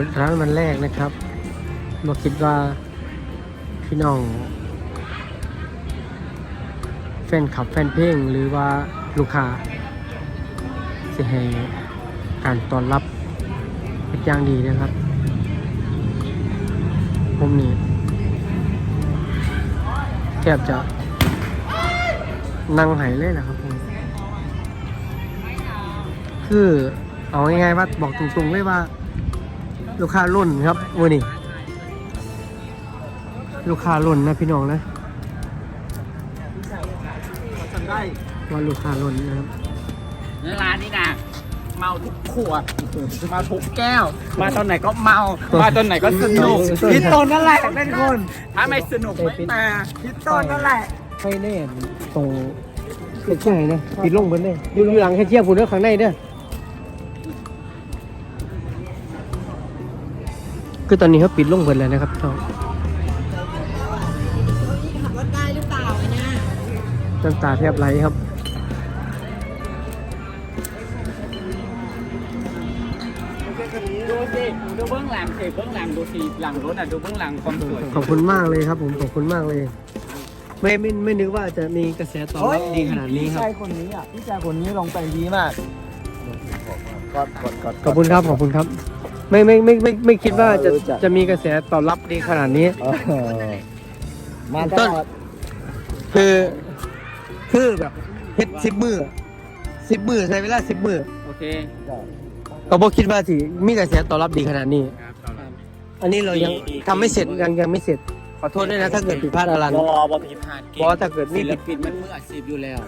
ปิดร้านวันแรกนะครับมาคิดว่าพี่น้องแฟนคลับแฟนเพลงหรือว่าลูกค้าจะให้การต้อนรับเป็นอย่างดีนะครับ ผมนี่แทบจะนั่งไหายเลยนะครับผมคือเอาง่ายๆว่าบอกตรงๆเลยว่า ลูกค้ารุ่นครับวันนี้ลูกค้ารุ่นนะพี่น้องนะจำได้ว่าลูกค้ารุ่นนะครับร้านนี้นะเมาทุกขวดเมาทุกแก้ว มาตอนไหนก็เมา มาตอนไหนก็สนุกพี่ต้นนั่นแหละเป็นคนถ้าไม่สนุกไม่มาพี่ต้นนั่นแหละไฟแน่ตรงเด็กที่ไหนนะปิดลงเบนเลยอยู่อยู่หลังแค่เชียร์ฝุ่นเด้อข้างในเด้อ คือตอนนี้เขาปิดลงเบิดแล้วนะครับพี่น้องขับรถได้หรือเปล่าเนี่ยน้ำตาแทบไหลครับดูสิดูเบื้องหลังสิเบื้องหลังดูสิหลังรถอะดูเบื้องหลังความสวยขอบคุณมากเลยครับ ผมขอบคุณมากเลย ไม่ไม่ไม่นึกว่าจะมีกระแสตอบรับดีขนาดนี้ครับพี่ชายคนนี้อะพี่ชายคนนี้ลงไปดีมากกดกดกดขอบคุณครับขอบคุณครับ ไม่ไม่ไม่ไม่ไม่คิดว่าจะจะมีกระแสตอบรับดีขนาดนี้มาต้นคือคือแบบเฮ็ดสิบมือสิบมือใช้เวลาสิบมือโอเคก็บอกคิดว่าสิมีกระแสตอบรับดีขนาดนี้อันนี้เรายังดีดีทำไม่เสร็จยังยังไม่เสร็จ ขอโทษด้วยนะถ้าเกิดผิดพลาดอะไรบอบอผิดพลาดเก่งบอถ้าเกิดมีศิลผิดปินมันมืออาชีพอยู่แล้ว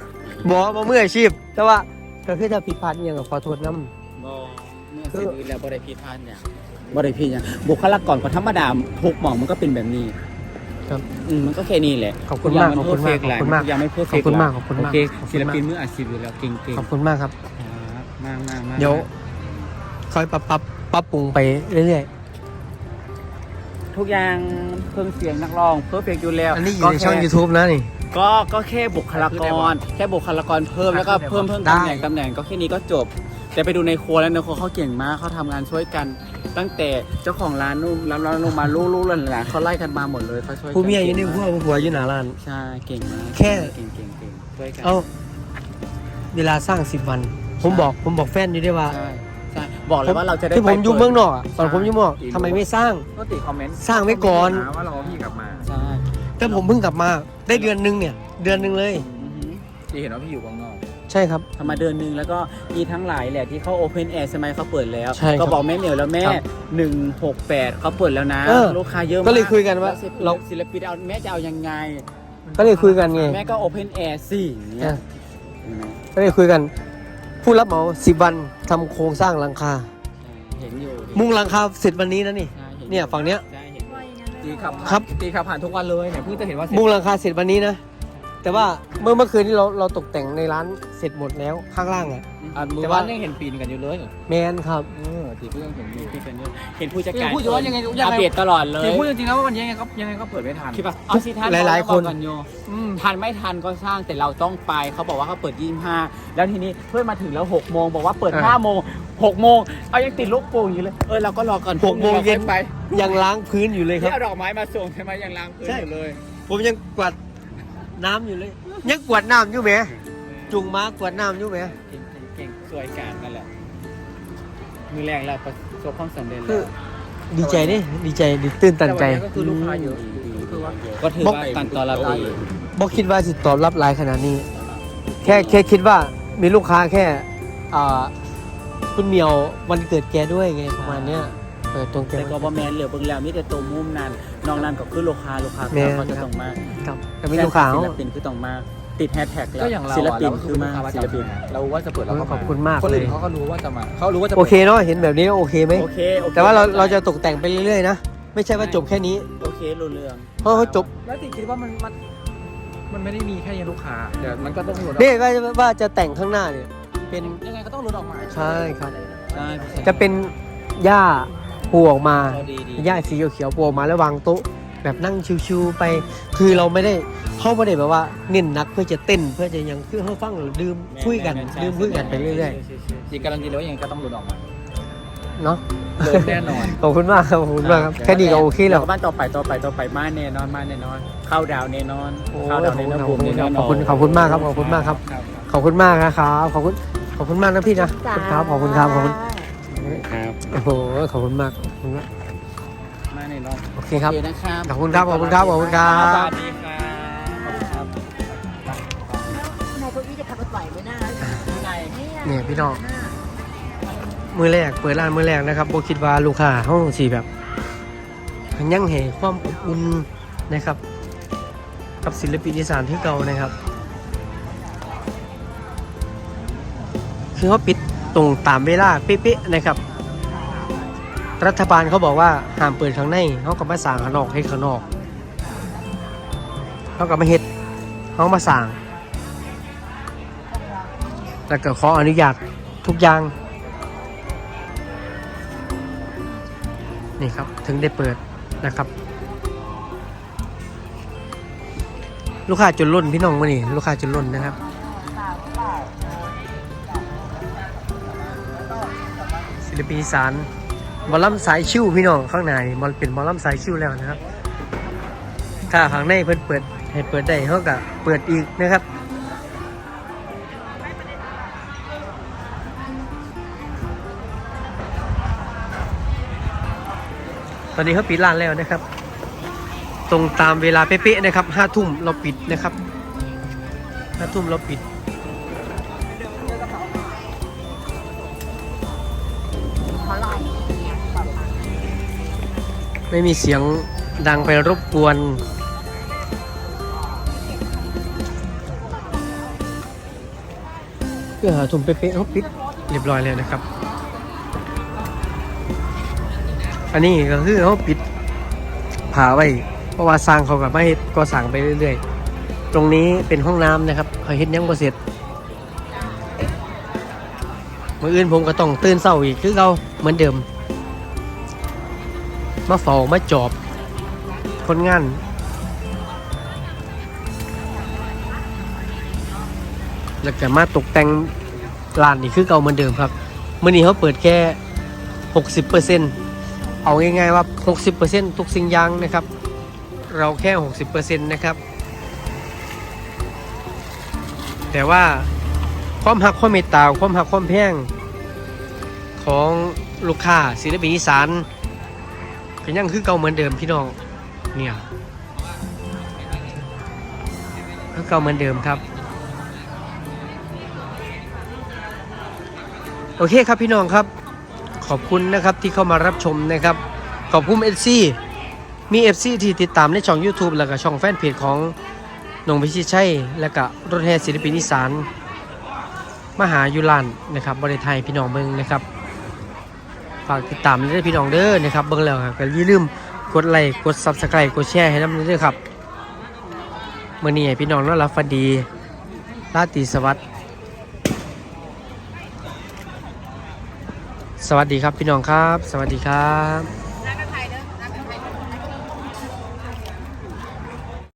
บอมาเมื่ออาชีพ แต่ว่าก็คือถ้าผิดพลาดอหยังก็ขอโทษน้บอ เมื่ออาชีพอยู่แล้วบอได้ผิดพลาดเนี่ยบอได้ผิดอย่างบุคลากรก็ธรรมดาทุกหม่องมันก็เป็นแบบนี้ครับ อืมมันก็แค่นี้แหละขอบคุณมากทุย่งนขอบคุณมาก perfect ขอบคุณมากทุยังไม่เพอร์เฟขอบคุณมากขอบคุณมากโอเคขอบคุณมากศิลปินมืออาชีพอยู่แล้วเก่งำๆขอบคุณมากครับครับมากมากมากเดี๋ยวค่อยปรับปรับปรับปรุงไปเรื่อยทุกอย่างเครื่องเสียงนักร้องเพอร์เฟกอยู่แล้วๆอันนี้อยู่ในช่องก็แค่ YouTube นะนี่ก็ก็แค่บุคลากร แค่บุคลากรเพิ่มแล้วก็เพิ่มเพิ่มได้ตำแหน่งตำแหน่งก็แค่นี้ก็จบ แต่ไปดูในครัวแล้วในครัวเขาเก่งมากเขาทำงานช่วยกัน ตั้งแต่เจ้าของร้านนุ่มร้านร้านนุ่มมาลูกลูกหลานๆเขาไล่กันมาหมดเลยเขาช่วยกันผู้เมียอยู่ในหัวผู้ผัวอยู่หน้าร้าน ใช่เก่งมากแค่ เก่งเก่งเก่งช่วยกันเอาเวลาสร้างสิบวัน ผมบอกผมบอกแฟนอยู่ด้วยว่าใช่ใช่บอกเลยว่าเราจะได้ที่ผมอยู่ไปเมืองนอกอะตอนผมอยู่เมืองนอกใช่ทำไมไม่สร้าง ก็ติดคอมเมนต์สร้างไว้ก่อนว่าเราเอาพี่กลับมาใช่แต่ผมเพิ่งกลับมา ได้เดือนหนึงเนี่ย เดือนหนึงเลย อือหือ ที่เห็นว่าพี่อยู่ข้างนอก ใช่ครับ ทำมาเดือนหนึงแล้วก็มีทั้งหลายแหละที่เขาโอเพนแอร์สมัยเขาเปิดแล้ว ใช่ครับก็บอกแม่เหมียวแล้วแม่ ครับหนึ่งหกแปดเขาเปิดแล้วนะ เออลูกค้าเยอะมากก็เลยคุยกันว่าแล้วเรา ศิลปินเอาแม่จะเอายังไง ก็เลยคุยกันไง แม่ก็โอเพนแอร์สิอย่างเงี้ยอะ เห็นไหมก็เลยคุยกัน ผู้รับเหมาสิบวันทำโครงสร้างหลังคา เห็นอยู่มุงหลังคาเสร็จวันนี้นะนี่ ใช่ห็เนี่ยฝั่งเนี้ย ใช่เห็นว่าอย่างนั้นเลยตีขับครับ ตีขับผ่านทุกวันเลยเนี่ยเพิ่งจะเห็นว่าเสร็จมุงหลังคาเสร็จวันนี้นะ แต่ว่าเมื่อเมื่อคืนนี้เราเราตกแต่งในร้านเสร็จหมดแล้วข้างล่างอะ อะมือแต่บ้าว่านยังเห็นปีนกันอยู่เลยแมนครับ เออตีเพิ่งเห็นอยู่ที่เป็นเรื่องเห็นผู้จัดการพูดอยู่ว่ายังไงยังไง อัปเดตตลอดเลยตีพูดจริงๆแล้วว่าวันนี้ยังไงก็ยังไงก็เปิดไม่ทันคิดป่ะเอาสิทันหลายๆคนบอกกันโยอืม ทันไม่ทันก็สร้างแต่เราต้องไปเขาบอกว่าเขาเปิด25แล้วทีนี้เพื่อนมาถึงแล้ว6โมงบอกว่าเปิดอ่า 5โมง6โมงเอายังติดลูกโป่งอยู่เลยเออเราก็รอก่อนหกโมงเย็นไปยังล้างพื้นอยู่เลยคที่รับ เอาดอกไม้มาส่งใช่ไหมยังล้างพื้นใช่ อยู่เลย ผมยังกวาด น้ำอยู่เลย ยังกวาดน้ำอยู่ไหมจุงม้ากวาดน้ำอยู่ไหมเก่งเก่งสวยการนั่นแหละมือแรกเราประสบความสำเร็จคืแล้อวดีใจดิดีใจดีตื่นตันใจแต่วันนี้ก็คือลูกค้าเยอะคือว่าก็ถือว่าการตอนรับดีบอกคิดว่าสิตอบรับหลายขนาดนี้ แค่แค่คิดว่ามีลูกค้าแค่อ่าคุณเหมียววันเกิดแกด้วยไงประมาณเนี้ยเปิดตรงแกแต่ก็บอแมนเหลือเบิ่งแล้วมีแต่ตัวมุมนั้น น้องนั้นก็คือลูกค้าลูกค้าแม่น เขาจะต้องมาครับแต่มีลูกค้าศิเขาลปินคือต้องมาติดแฮชแท็กแล้วก็อย่างเราศิลอะปินเราคือมาลูกค้ศิลปินเราว่าจะเปิดเราก็ขอบคุณมากคนอื่นเลยเขาก็รู้ว่าจะมาเขารู้ว่าจะโอเคเนาะเห็นแบบนี้โอเคไหมโอเคโอเคแต่ว่าเราเราจะตกแต่งไปเรื่อยๆนะไม่ใช่ว่าจบแค่นี้โอเครู้เรื่อง เพราะเขาจบแล้วติคิดว่ามันมันมันไม่ได้มีแค่ยังลูกค้าเดี๋ยวมันก็ต้องหลุดออกเนี่ยว่าว่าจะแต่งข้างหน้าเนี่ยเป็น ยังไงก็ต้องหลุดออกมาใช่ครับใช่จะเป็นหญ้า ปูออกมาก็ดีดีหญ้าสีเขียวๆปูออกมาแล้ววางโต๊ะ แบบนั่งชิวๆไป คือเราไม่ได้เข้าไม่ได้แบบว่าเน้นหนักเพื่อจะเต้นเพื่อจะยังคือเขาฟังหรือดื่มคุยกันดื่มคุยกันไปเรื่อยจริงการันตีเลยว่ายังไงก็ต้องหลุดออกมาๆเนาะโดนแน่นอนขอบคุณมากครับขอบคุณมากครับแค่นี้ก็โอเคแล้วบ้านต่อไปต่อไปต่อไปมาแน่นอนมาแน่นอนเข้าดาวแน่นอนโอ้เข้าดาวแน่นอนขอบบุคุณมแน่นอนขอบคุณขอบคุณมากครับขอบคุณมากครับ ขอบคุณมากนะครับขอบคุณขอบคุณมากนะพี่นะขอบคุณครับขอบคุณครับขอบคุณ ครับโอ้โหขอบคุณมากขอบคุณมากมาแน่นอนโอเคครับโอเคนะครับขอบคุณครับขอบคุณครับขอบคุณครับสวัสดีครับขอบคุณครับนายเก้าอี้จะขับรถไหวไหมนะไหนเนี่ยพี่น้องมือแรกเปิดร้านมือแรกนะครับโบคิดว่าลูกค้าห้องสีแบบยังเห็นความอบอุ่นนะครับ กับศิลปินอีสานที่เก่านะครับ คือเขาปิด ตรงตามเวลาเป๊ะๆนะครับ รัฐบาลเขาบอกว่าห้ามเปิดข้างในเขาก็มาสั่งข้างนอกให้ข้างนอกเขาก็มาเฮ็ดเขามาสั่งแล้วก็ขออนุญาตทุกอย่างนี่ครับถึงได้เปิดนะครับ ลูกค้าจนล้นพี่น้องมานี่ลูกค้าจนล้นนะครับ ศิลปินอีสานมอลำสายชิวพี่น้องข้างในมันเป็นมอลำสายชิวแล้วนะครับ ถ้าข้างในเพิ่นเปิดให้เปิดได้เขาก็เปิดอีกนะครับตอนนี้เขาปิดร้านแล้วนะครับ ตรงตามเวลาเป๊ะๆนะครับห้าทุ่มเราปิดนะครับห้าทุ่มเราปิด ไม่มีเสียงดังไปรบกวน เพื่อหาทุ่มเป๊ะๆเขาปิดเรียบร้อยแล้วนะครับ อันนี้ก็คือเขาปิดผาไว้ เพราะว่าสร้างเขากับไม่ก็สั่งไปเรื่อยๆ ตรงนี้เป็นห้องน้ำนะครับเขาเฮ็ดยังบ่เสร็จมื่ออื่นผมก็ต้องตื่นเช้าอีกคือเราเหมือนเดิม มาเฝ้ามาจอบ คนงานแล้วก็มาตกแต่งร้านนี่คือเก่าเหมือนเดิมครับเมื่อนี้เขาเปิดแค่ 60%เอร์เซเอาง่ายๆว่า 60%ทุกสิ่งอย่างนะครับ เราแค่ 60%นะครับ แต่ว่าความหักความเมตตาความหักความแพงของลูกค้าศิลปินอีสาน ก็ยังคือเก่าเหมือนเดิมพี่น้องเนี่ยคือเก่าเหมือนเดิมครับ โอเคครับพี่น้องครับ ขอบคุณนะครับที่เข้ามารับชมนะครับ ขอบคุณเอฟซีมีเอฟซีที่ติดตามในช่อง YouTube แล้วก็ช่องแฟนเพจของนงพิชิตชัยแล้วก็รถแห่ศิลปินอีสานมหายุรันนะครับบริไทยพี่น้องเมืองนะครับ ฝากติดตามด้วยพี่น้องเด้อนะครับเบิ่งแล้วครับก็อย่าลืมกดไลค์กดซับสไครต์กดแชร์ให้นำด้วยครับเมื่อนี้พี่น้องน่ารับฟันดีราตรีสวัสดิ์สวัสดีครับพี่น้องครับ สวัสดีครับ